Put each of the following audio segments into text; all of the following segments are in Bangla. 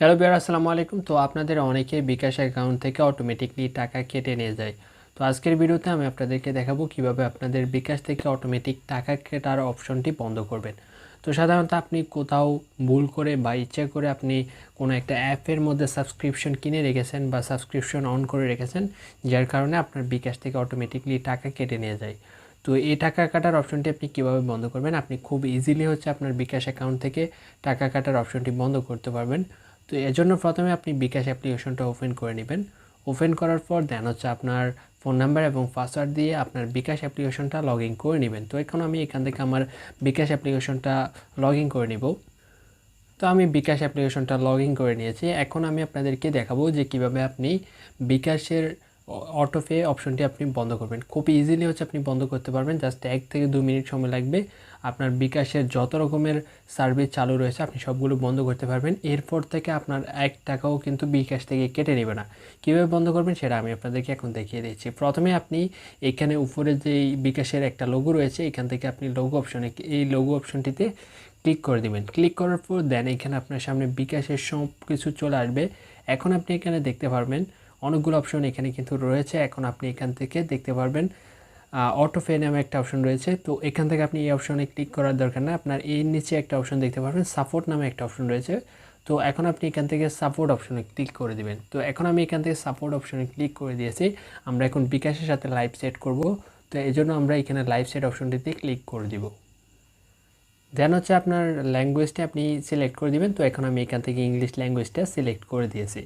হ্যালো বিয়ার, আসসালামু আলাইকুম। তো আপনাদের অনেকে বিকাশ অ্যাকাউন্ট থেকে অটোমেটিকলি টাকা কেটে নিয়ে যায়। তো আজকের ভিডিওতে আমি আপনাদেরকে দেখাবো কীভাবে আপনাদের বিকাশ থেকে অটোমেটিক টাকা কেটার অপশনটি বন্ধ করবেন। তো সাধারণত আপনি কোথাও ভুল করে বা ইচ্ছা করে আপনি কোনো একটা অ্যাপের মধ্যে সাবস্ক্রিপশন কিনে রেখেছেন বা সাবস্ক্রিপশন অন করে রেখেছেন, যার কারণে আপনার বিকাশ থেকে অটোমেটিকলি টাকা কেটে নিয়ে যায়। তো এই টাকা কাটার অপশনটি আপনি কীভাবে বন্ধ করবেন? আপনি খুব ইজিলি হচ্ছে আপনার বিকাশ অ্যাকাউন্ট থেকে টাকা কাটার অপশনটি বন্ধ করতে পারবেন। তো এর জন্য প্রথমে আপনি বিকাশ অ্যাপ্লিকেশনটা ওপেন করে নেবেন। ওপেন করার পর দেন হচ্ছে আপনার ফোন নাম্বার এবং পাসওয়ার্ড দিয়ে আপনার বিকাশ অ্যাপ্লিকেশনটা লগ ইন করে নেবেন। তো এখন আমি এখান থেকে আমার বিকাশ অ্যাপ্লিকেশনটা লগ ইন করে নেব। তো আমি বিকাশ অ্যাপ্লিকেশনটা লগ ইন করে নিয়েছি। এখন আমি আপনাদেরকে দেখাবো যে কীভাবে আপনি বিকাশের অটোপে অপশনটি আপনি বন্ধ করবেন। খুব ইজিলি হচ্ছে আপনি বন্ধ করতে পারবেন। জাস্ট এক থেকে দু মিনিট সময় লাগবে। আপনার বিকাশের যত রকমের সার্ভিস চালু রয়েছে, আপনি সবগুলো বন্ধ করতে পারবেন। এরপর থেকে আপনার এক টাকাও কিন্তু বিকাশ থেকে কেটে নেবে না। কীভাবে বন্ধ করবেন সেটা আমি আপনাদেরকে এখন দেখিয়ে দিচ্ছি। প্রথমে আপনি এখানে উপরে যে বিকাশের একটা লোগো রয়েছে, এখান থেকে আপনি লোগো অপশনে এই লোগো অপশনটিতে ক্লিক করে দেবেন। ক্লিক করার পর দেন এখানে আপনার সামনে বিকাশের সব কিছু চলে আসবে। এখন আপনি এখানে দেখতে পারবেন অনেকগুলো অপশন এখানে কিন্তু রয়েছে। এখন আপনি এখান থেকে দেখতে পারবেন অটো পে নামে একটা অপশন রয়েছে। তো এখান থেকে আপনি এই অপশনে ক্লিক করার দরকার না আপনার এর নিচে একটা অপশন দেখতে পারবেন সাপোর্ট নামে একটা অপশন রয়েছে। তো এখন আপনি এখান থেকে সাপোর্ট অপশনে ক্লিক করে দিবেন। তো এখন আমি এখান থেকে সাপোর্ট অপশনে ক্লিক করে দিয়েছি। আমরা এখন বিকাশের সাথে লাইভ সেট করব। তো এই জন্য আমরা এখানে লাইভ সেট অপশনটিতে ক্লিক করে দিব। দেন হচ্ছে আপনার ল্যাঙ্গুয়েজটা আপনি সিলেক্ট করে দিবেন। তো এখন আমি এখান থেকে ইংলিশ ল্যাঙ্গুয়েজটা সিলেক্ট করে দিয়েছি।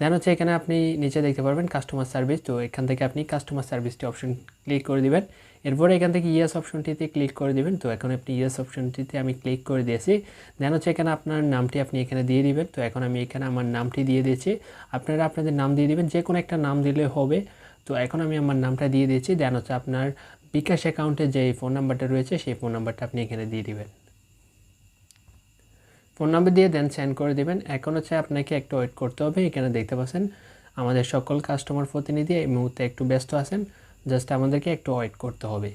দেন হচ্ছে এখানে আপনি নিচে দেখতে পারবেন কাস্টমার সার্ভিস তো এখান থেকে আপনি কাস্টমার সার্ভিসটি অপশন ক্লিক করে দিবেন। এরপরে এখান থেকে ইয়েস অপশনটিতে ক্লিক করে দিবেন। তো এখন আপনি ইয়েস অপশনটিতে আমি ক্লিক করে দিয়েছি। দেন হচ্ছে এখানে আপনার নামটি আপনি এখানে দিয়ে দিবেন। তো এখন আমি এখানে আমার নামটি দিয়ে দিয়েছি। আপনারা আপনাদের নাম দিয়ে দিবেন যে কোনো একটা নাম দিলে হবে। তো এখন আমি আমার নামটা দিয়ে দিয়েছি। দেন হচ্ছে আপনার বিকাশ অ্যাকাউন্টে যে ফোন নাম্বারটা রয়েছে, সেই ফোন নাম্বারটা আপনি এখানে দিয়ে দিবেন। ফোন নাম্বার দিয়ে দেন সেন্ড করে দেবেন। এখন হচ্ছে আপনাকে একটু ওয়েট করতে হবে, এখানে দেখতে পাচ্ছেন আমাদের সকল কাস্টমার প্রতিনিধি এই মুহূর্তে একটু ব্যস্ত আছেন জাস্ট আমাদেরকে একটু ওয়েট করতে হবে।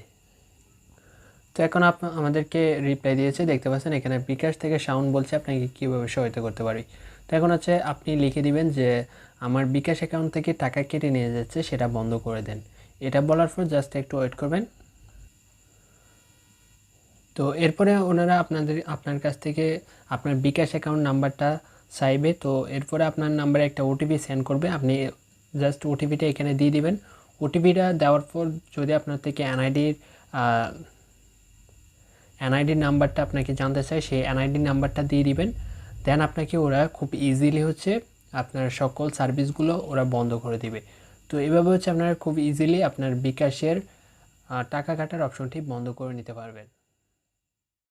তো এখন আপ, আমাদেরকে রিপ্লাই দিয়েছে, দেখতে পাচ্ছেন এখানে বিকাশ থেকে সাউন্ড বলছে আপনাকে কীভাবে সহায়তা করতে পারি। তো এখন হচ্ছে আপনি লিখে দিবেন যে আমার বিকাশ অ্যাকাউন্ট থেকে টাকা কেটে নিয়ে যাচ্ছে, সেটা বন্ধ করে দেন। এটা বলার পর জাস্ট একটু ওয়েট করবেন। তো এরপরে ওনারা আপনাদের, আপনার কাছ থেকে আপনার বিকাশ অ্যাকাউন্ট নাম্বারটা চাইবে। তো এরপরে আপনার নাম্বারে একটা ওটিপি সেন্ড করবে। আপনি জাস্ট ওটিপিটা এখানে দিয়ে দিবেন। ওটিপিটা দেওয়ার পর যদি আপনার থেকে এনআইডির এনআইডির নাম্বারটা আপনাকে জানতে চায়, সেই এনআইডির নাম্বারটা দিয়ে দিবেন। দেন আপনাকে ওরা খুব ইজিলি হচ্ছে আপনার সকল সার্ভিসগুলো ওরা বন্ধ করে দিবে। তো এভাবে হচ্ছে আপনারা খুব ইজিলি আপনার বিকাশের টাকা কাটার অপশনটি বন্ধ করে নিতে পারবেন।